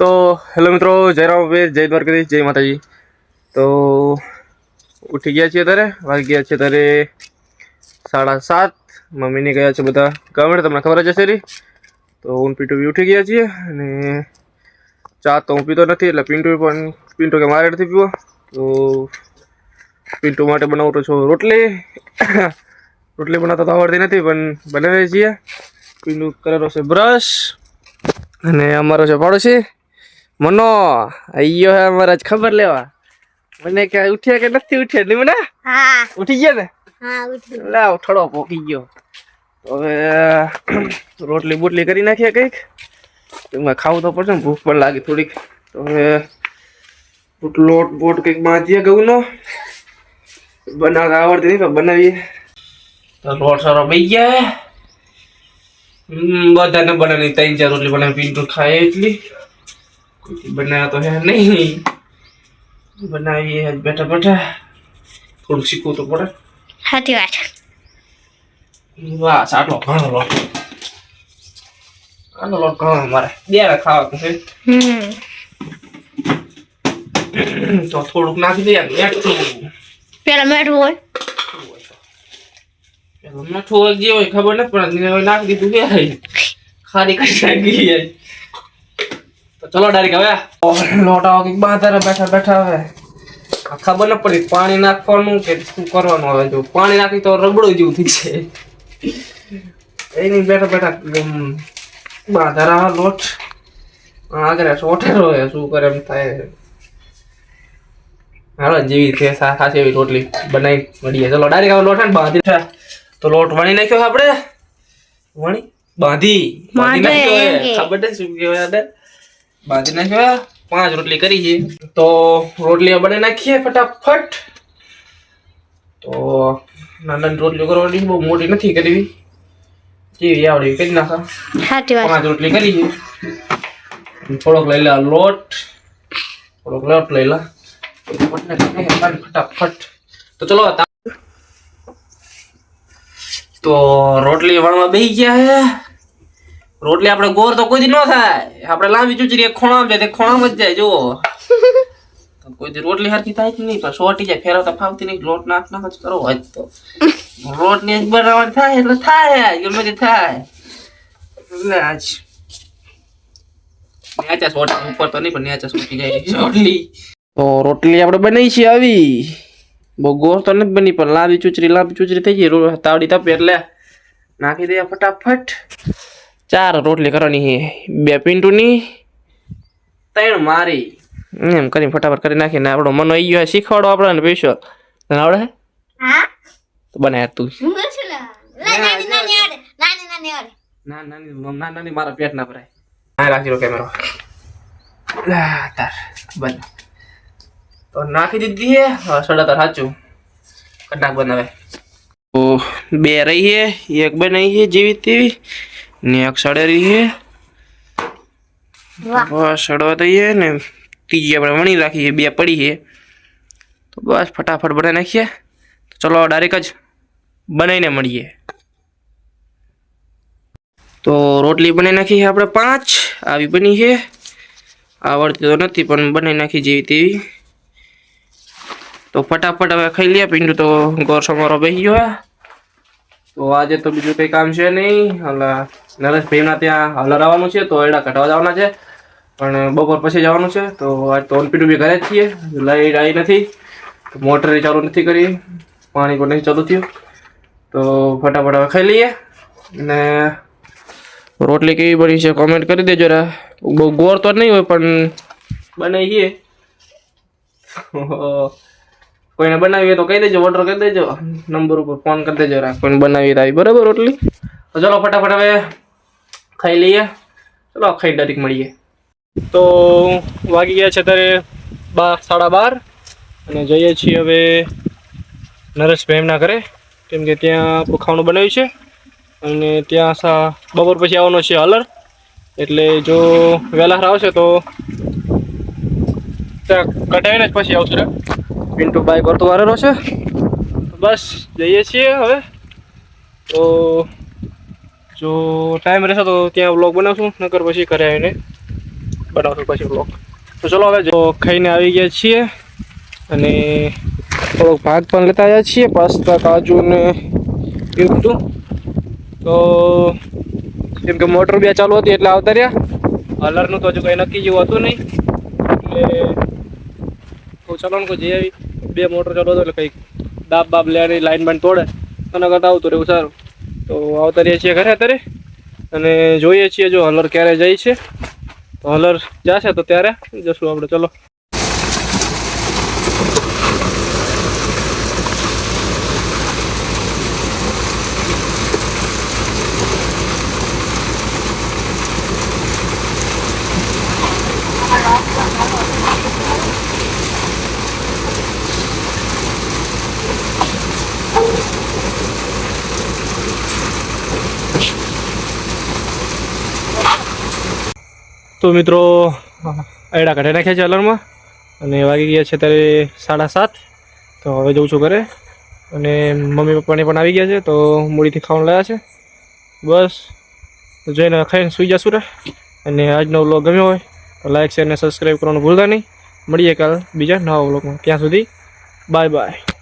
તો હેલો મિત્રો, જય રામભાઈ જય દ્વારકાધીશ, જય માતાજી. તો ઉઠી ગયા છીએ અત્યારે, વાગી ગયા છે ત્યારે સાડા સાત. મમ્મીને ગયા છે બધા ગમે તમને ખબર જ હશે રી તો હું પીટુ બી ઉઠી ગયા છીએ અને ચા તો હું પીતો નથી, એટલે પિન્ટુ પણ, પિન્ટુ કે મારે નથી પીવો. તો પિન્ટુ માટે બનાવતો છું રોટલી. રોટલી બનાવતા તો આવડતી નથી, પણ બનાવીએ છીએ. પિન્ટુ કરેલો છે બ્રશ અને અમારો છે પાડોશી. મનો અયો હે મહારાજ ખબર લેવા. મને કે ઉઠ્યા કે નથી ઉઠ્યા નહીં મને હા. ઉઠી ગયા ને? હા ઉઠી લાવ થોડો પોકી ગયો. હવે રોટલી બોટલી કરી નાખીએ કંઈક. એમાં ખાવું તો પડશે ને ભૂખ પણ લાગી થોડીક. તો હવે લોટ બોટ કંઈક બાંધીએ ઘઉંનો. બનાવતા આવડતી નહીં પણ બનાવીએ. તો લોટ સારો બઈ ગયા હમ, બધાને બનાવી ત્રણ ચાર રોટલી બનાવી પિન્ટુ ખાય એટલી. બનાવ્યા તો હે નહીં. બનાવીએ આજ બેઠા બેઠા. થોડુંક શીખવું તો પડે. સાચી વાત. વાહ આટલો ઘણો લોટ. આનો લોટ ઘણો અમારે. બે ખાવાનું છે. હમ. તો થોડુંક નાખી દઈએ એટલું પેલા મેઠું હોય. મીઠું હોય જે હોય ખબર નથી પણ નાખી દીધું કે ખાલી કરી નાખી ચલો ડાયરેક હવે. લોટ આવો કંઈક બાંધારે બેઠા બેઠા હવે. આ ખબર ન પડી પાણી નાખવાનું કે શું કરવાનું હવે જો પાણી નાખી તો રબડો જેવું થઈ છે એની બેઠા બેઠા બાંધારા લોટ. આગળ સોઠેરો હોય શું કરે એમ થાય. હાલો જેવી છે સા એવી રોટલી બનાવી મળીએ. ચલો ડાયરેક્ટ હવે લોટ ને બાંધી છે. તો લોટ વણી નાખ્યો આપણે. વણી? બાંધી. બાંધી નાખ્યો ખબર છે શું કહેવાય? બાંધી નાખ્યા પાંચ રોટલી કરી છે. તો રોટલી બનાવી નાખીએ ફટાફટ. તો નાની રોટલી કરવાની બહુ મોટી નથી કરવી. જેવી આવડે કરી નાખા. પાંચ રોટલી કરી છે. થોડોક લઈ લા લોટ. થોડોક લોટ લઈ લે. ફટાફટ. તો ચલો તો રોટલી વણવા બેસી ગયા હે. રોટલી આપણે ગોર તો કોઈ ન થાય. આપણે લાંબી ચૂચરી ખોણા જાય તે ખૂણામાં જ જાય, જુઓ. કોઈ રોટલી હરખી થાય જ નહીં પણ સોટી જાય, ફેરવતા ફાવતી નહીં, લોટ નાખ નાખ જ કરો, હોય તો. રોટલી જ બનાવવાની થાય એટલે થાય, ગમે તે થાય. એટલે આજ. નેચા સોટ ઉપર તો નહીં, પણ નેચા સોટી જાય. રોટલી. તો રોટલી આપણે બનાવી છે આવી. બહુ ગોળ તો નથી બની, પણ લાંબી ચૂચરી લાંબી ચૂચરી થઈ ગઈ તાવડી તપે એટલે નાખી દઈએ ફટાફટ. ચાર રોટલી કરવાની છે. બે પિન્ટુની. ત્રણ મારી. એમ કરી ફટાફટ કરી નાખીને આપણો મનો આવી ગયો શીખવાડો આપણને પૈસો તને આવડે? તો નાની મારા પેટ ના ભરાય. રાખી લો કેમેરો. તાર બન. તો નાખી દીધી હે સડા તાર સાચું કટાક બનાવે. તો બે રહી હે એક બનાવી છે જેવી તેવી. ને એક સડે રહી છે વાહ. બસ સડવા દઈએ ને ત્રીજી આપણે વણી રાખીએ બે પડી છે. તો બસ ફટાફટ બનાવી નાખીએ. તો ચલો ડાયરેક્ટ જ બનાવીને મળીએ. તો રોટલી બનાવી નાખી છે આપણે પાંચ. આવી બની છે. આવડતી તો નથી પણ બનાવી નાખી જેવી તેવી. તો ફટાફટ હવે ખાઈ લઈએ પિંડુ તો ગોર સમારો બેસી ગયો. હે. તો આજે તો બીજું કંઈ કામ છે નહીં. નરેશભાઈના ત્યાં હલર આવવાનું છે, તો એડા કટાવા જવાના છે. પણ બપોર પછી જવાનું છે, તો આજ તો ઓનપીટું બી ઘરે જ છીએ. લાઈટ આવી નથી. મોટર ચાલુ નથી કરી. પાણી પણ નથી ચાલુ થયું. તો ફટાફટ ખાઈ લઈએ. ને રોટલી કેવી બની છે કોમેન્ટ કરી દેજો રા. બહુ ગોળ તો નહીં હોય, પણ બનાવીએ કોઈને બનાવી હોય તો કહી દેજો ઓર્ડર કરી દેજો. નંબર ઉપર ફોન કરી દેજો કોઈને બનાવી આવી. બરાબર, રોટલી? તો ચલો, ફટાફટ હવે ખાઈ લઈએ. ચલો ખાઈ ડાયરેક્ટ મળીએ. તો વાગી ગયા છે અત્યારે બાર, સાડા બાર. અને જઈએ છીએ હવે નરેશભાઈ એમના ઘરે. કેમ કે ત્યાં આપણું ખાવાનું બનાવ્યું છે. અને ત્યાં સા બપોર પછી આવવાનો છે હલર. એટલે જો વહેલા આવશે તો ત્યાં કઢાવીને જ પછી આવશે પિન્ટુ બાઈક વર્તો વારેલો છે બસ, જઈએ છીએ હવે. તો જો ટાઈમ રહેશે તો ત્યાં વ્લોગ બનાવશું, નકર પછી ઘરે આવીને બનાવશું પછી બ્લોગ તો ચલો હવે જો ખાઈને આવી ગયા છીએ અને થોડોક ભાગ પણ લેતા આવ્યા છીએ, પાસ્તા, કાજુ ને એવું બધું. તો કેમ કે મોટર બી ચાલુ હતી એટલે આવતા રહ્યા. હલરનું તો હજુ કંઈ નક્કી જેવું હતું નહીં. એટલે તો ચાલો ને કોઈ જઈ આવી. બે મોટર ચાલુ હતો એટલે કંઈક દાબ બાબ લેવાની લાઈન બાઈન તોડે. એના કરતાં આવતું રહેવું સારું. તો આવતા રહીએ છીએ ઘરે અત્યારે. અને જોઈએ છીએ જો હલર ક્યારે જાય છે. તો હલર જશે તો ત્યારે જશું આપણે. ચલો. તો મિત્રો અયડા કાઢી નાખ્યા છે હલરમાં અને વાગી ગયા છે ત્યારે સાડા સાત. તો હવે જઉં છું ઘરે. અને મમ્મી પપ્પાને પણ આવી ગયા છે, તો મૂડીથી ખાવાનું લાયા છે. બસ. તો જઈને ખાઈને સુઈ જશું રે. અને આજનો વ્લોગ ગમ્યો હોય, તો લાઈક શેર અને સબસ્ક્રાઈબ કરવાનું ભૂલતા નહીં. મળીએ કાલ બીજા નવા વ્લોગમાં ત્યાં સુધી બાય બાય